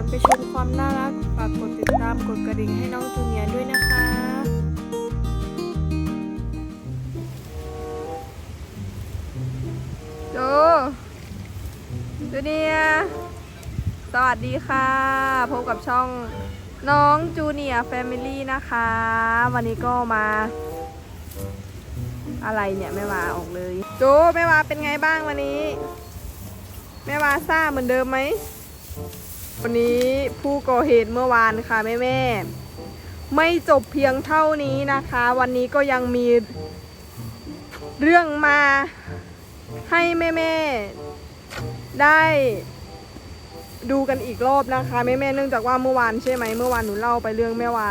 อนไปชมความน่ารักฝากกดติดตามกดกระดิ่งให้น้องจูเนียด้วยนะคะโจจูเนียสวัสดีค่ะ พบกับช่องน้องจูเนียแฟมิลี่นะคะ วันนี้ก็มา อะไรเนี่ยแม่วาออกเลยโจแม่วาเป็นไงบ้างวันนี้แม่วาซ่าเหมือนเดิมไหม วันนี้ผู้ก่อเหตุเมื่อวานค่ะแม่แม่ไม่จบเพียงเท่านี้นะคะ วันนี้ก็ยังมีเรื่องมาให้แม่แม่ได้ดูกันอีกรอบนะคะแม่แม่เนื่องจากว่าเมื่อวานใช่ไหมเมื่อวานหนูเล่าไปเรื่องแม่ว่า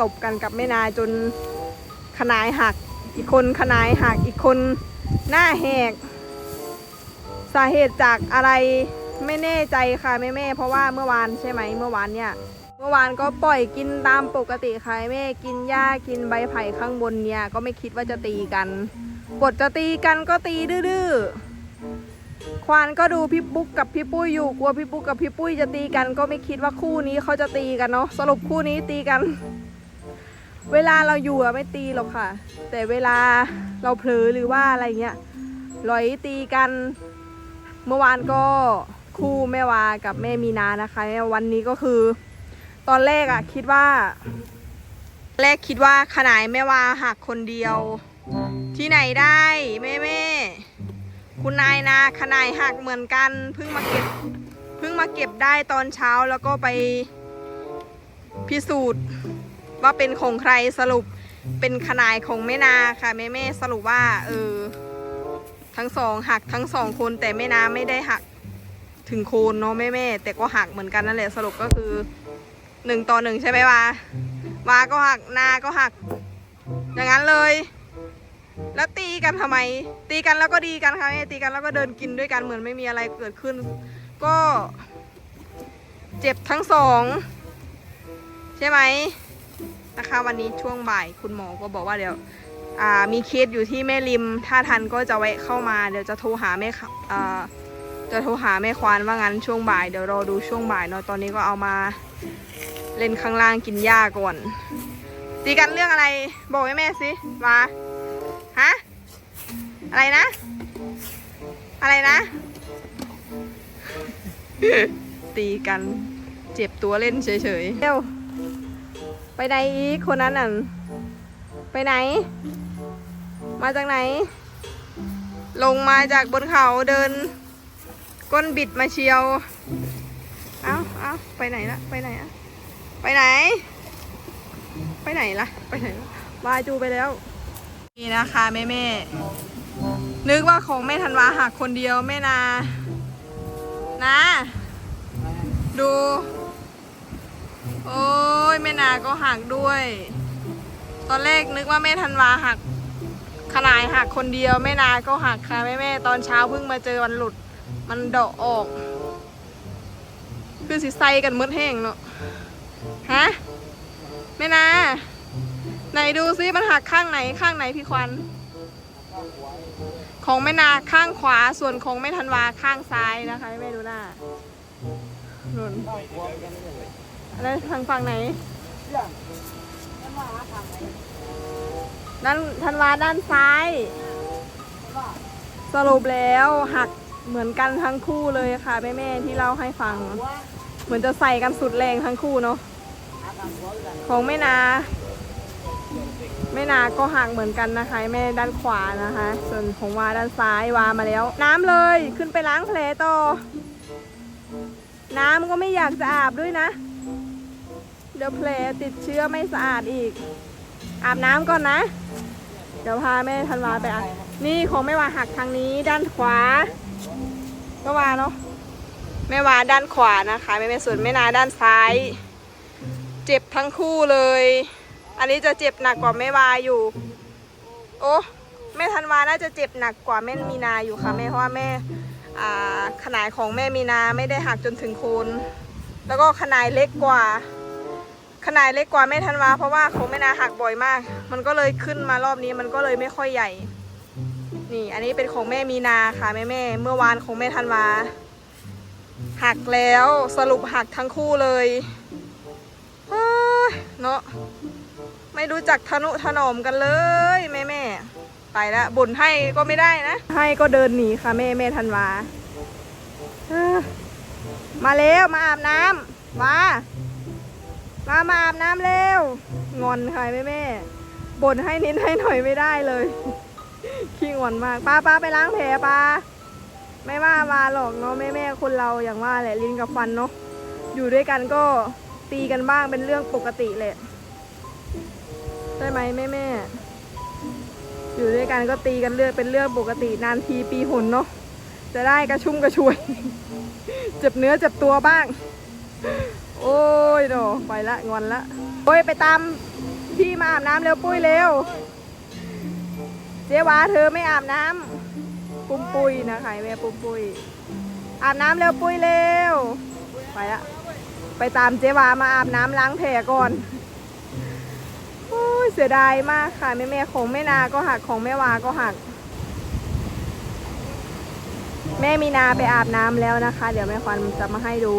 ตบกันกับแม่นายจนขนายหัก อีกคนขนายหักอีกคนหน้าแหก สาเหตุจากอะไร ไม่แน่ใจค่ะแม่แม่เพราะว่าเมื่อวานใช่ไหมเมื่อวานเนี่ย เมื่อวานก็ปล่อยกินตามปกติค่ะแม่กินหญ้ากินใบไผ่ข้างบนเนี่ย ก็ไม่คิดว่าจะตีกันบทจะตีกันก็ตีดื้อควานก็ดูพี่ปุ๊กกับพี่ปุ้ยอยู่กลัวพี่ปุ๊กกับพี่ปุ้ยจะตีกัน ก็ไม่คิดว่าคู่นี้เขาจะตีกันเนาะสรุปคู่นี้ตีกัน เวลาเราอยู่อะไม่ตีหรอกค่ะ แต่เวลาเราเผลอหรือว่าอะไรเงี้ยลอยตีกัน เมื่อวานก็ คู่แม่วากับแม่มีนานะคะ วันนี้ก็คือ ตอนแรกอะคิดว่า แรกคิดว่าขนายแม่วาหักคนเดียว ที่ไหนได้แม่แม่คุณนายนาขนายหักเหมือนกันเพิ่งมาเก็บเพิ่งมาเก็บได้ตอนเช้าแล้วก็ไปพิสูจน์ว่าเป็นของใครสรุปเป็นขนายของแม่นาค่ะแม่แม่สรุปว่าเออทั้งสองหักทั้งสองคนแต่แม่น้ำไม่ได้หัก ถึงโคนเนาะแม่แม่แต่ก็หักเหมือนกันนั่นแหละสรุปก็คือหนึ่งต่อหนึ่งใช่ไหมวาวาก็หักนาก็หัก อย่างนั้นเลย แล้วตีกันทำไม ตีกันแล้วก็ดีกันค่ะแม่ตีกันแล้วก็เดินกินด้วยกันเหมือนไม่มีอะไรเกิดขึ้น ก็ เจ็บทั้งสองใช่ไหมนะคะวันนี้ช่วงบ่ายคุณหมอก็บอกว่าเดี๋ยวมีเคสอยู่ที่แม่ริม ถ้าทันก็จะแวะเข้ามาเดี๋ยวจะโทรหาแม่ค่ะ จะโทรหาแม่ควานว่างั้นช่วงบ่ายเดี๋ยวรอดูช่วงบ่ายเนาะตอนนี้ก็เอามาเล่นข้างล่างกินหญ้าก่อนตีกันเรื่องอะไร บอกให้แม่สิมาฮะอะไรนะ อะไรนะ ตีกันเจ็บตัวเล่นเฉยๆเร็วไปไหนอีกคนนั้นน่ะไปไหน มาจากไหน ลงมาจากบนเขาเดิน ก้นบิดมาเชียว เอาเอาไปไหนละไปไหนอะไปไหน ไปไหนละไปไหนละวาจูไปแล้ว นี่นะคะแม่แม่นึกว่าของแม่ธันวาหักคนเดียวแม่นา นะ ดู โอ้ยแม่นาก็หักด้วย ตอนแรกนึกว่าแม่ธันวาหักขนายหักคนเดียวแม่นาก็หักค่ะแม่แม่ตอนเช้าเพิ่งมาเจอวันหลุด มันเดาะออก คือสิไซกันมืดแห้งเนาะฮะแม่นาไหนดูซิมันหักข้างไหนข้างไหนพี่ควัน ของแม่นาข้างขวาส่วนของแม่ธันวาข้างซ้ายนะคะให้แม่ดูหน้าหนุนอะไรทางฝั่งไหนด้านธันวาด้านซ้าย สรุปแล้วหัก เหมือนกันทั้งคู่เลยค่ะแม่แม่ๆที่เล่าให้ฟัง เหมือนจะใส่กันสุดแรงทั้งคู่เนาะของแม่นาแม่นาก็หักเหมือนกันนะคะแม่ด้านขวานะคะ ส่วนของวาด้านซ้ายวามาแล้ว น้ำเลยขึ้นไปล้างแผลต่อ น้ำก็ไม่อยากจะอาบด้วยนะ เดี๋ยวแผลติดเชื้อไม่สะอาดอีก อาบน้ำก่อนนะ เดี๋ยวพาแม่ธันวาไปอะนี่ของแม่วาหักทางนี้ด้านขวา แม่วาเนาะแม่วาด้านขวานะคะแม่แม่ส่วนแม่นาด้านซ้าย เจ็บทั้งคู่เลย อันนี้จะเจ็บหนักกว่าแม่วาอยู่ โอ้แม่ธันวาน่าจะเจ็บหนักกว่าแม่มีนาอยู่ค่ะแม่เพราะว่าแม่ขนาดของแม่มีนาไม่ได้หักจนถึงโคนแล้วก็ขนาดเล็กกว่า ขนาดเล็กกว่าแม่ธันวาเพราะว่าของแม่นาหักบ่อยมาก มันก็เลยขึ้นมารอบนี้มันก็เลยไม่ค่อยใหญ่ นี่อันนี้เป็นของแม่มีนาค่ะแม่แม่เมื่อวานของแม่ธันวาหักแล้วสรุปหักทั้งคู่เลยเฮ้ยเนาะไม่รู้จักทนุถนอมกันเลยแม่แม่ไปแล้วบ่นให้ก็ไม่ได้นะ ให้ก็เดินหนีค่ะแม่แม่ธันวาเอมาเร็วมาอาบน้ำมามามาอาบน้ำเร็วงอนค่ะแม่แม่บ่นให้นิดให้หน่อยไม่ได้เลย ขี้งอนมากป้าป้าไปล้างแผลป้าไม่ว่ามาหรอกเนาะแม่แม่คนเราอย่างว่าแหละลิ้นกับฟันเนาะอยู่ด้วยกันก็ตีกันบ้างเป็นเรื่องปกติแหละใช่ไหมแม่แม่อยู่ด้วยกันก็ตีกันเรื่องเป็นเรื่องปกตินานทีปีหนเนาะจะได้กระชุ่มกระชวย เจ็บเนื้อเจ็บตัวบ้าง โอ้ยโดไปละงอนละโอ้ยไปตามพี่มาอาบน้ำเร็วปุ้ยเร็ว เจ๊วาเธอไม่อาบน้ำปุ้มปุยนะคะแม่ปุ้มปุยอาบน้ำเร็วปุ้ยเร็วไปละไปตามเจ๊วามาอาบน้ำล้างแผลก่อนโอ้ยเสียดายมากค่ะแม่แม่ของแม่นาก็หักของแม่วาก็หัก แม่มีนาไปอาบน้ำแล้วนะคะ เดี๋ยวแม่ควันจะมาให้ดู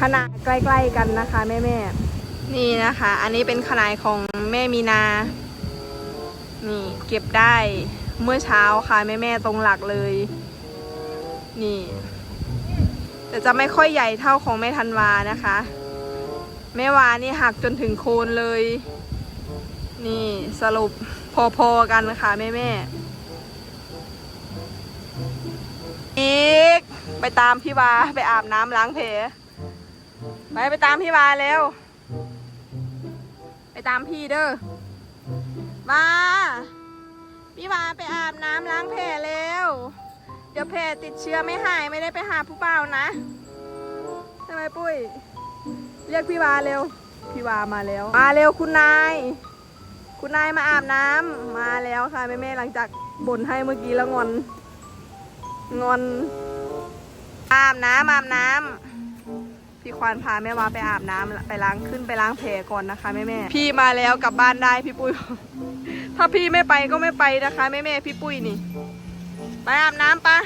ขนาดใกล้ ๆ กันนะคะ แม่แม่ๆนี่นะคะ อันนี้เป็นขนาดของแม่มีนา นี่เก็บได้เมื่อเช้าค่ะแม่แม่ๆตรงหลักเลย นี่ แต่จะไม่ค่อยใหญ่เท่าของแม่ธันวานะคะ แม่วานี่หักจนถึงโคนเลย นี่สรุปพอๆกันค่ะแม่แม่ๆอีกไปตามพี่วาไปอาบน้ำล้างแผลไปไปตามพี่วาแล้ว ไปตามพี่เด้อ มาพี่วาไปอาบน้ำล้างแผลแล้วเดี๋ยวแผลติดเชื้อไม่หายไม่ได้ไปหาผู้เป่านะใช่ไมปุ้ย เรียกพี่วาเร็ว พี่วามาแล้ว มาเร็วคุณนาย คุณนายมาอาบน้ำมาแล้วค่ะแม่แม่หลังจากบ่นให้เมื่อกี้แล้วงอน งอนอาบน้ำอาบน้ำ พี่ควานพาแม่วาไปอาบน้ำไปล้างขึ้นไปล้างแผลก่อนนะคะแม่แม่พี่มาแล้วกลับบ้านได้พี่ปุ้ย ถ้าพี่ไม่ไปก็ไม่ไปนะคะแม่แม่พี่ปุ้ยนี่ ไปอาบน้ำปะ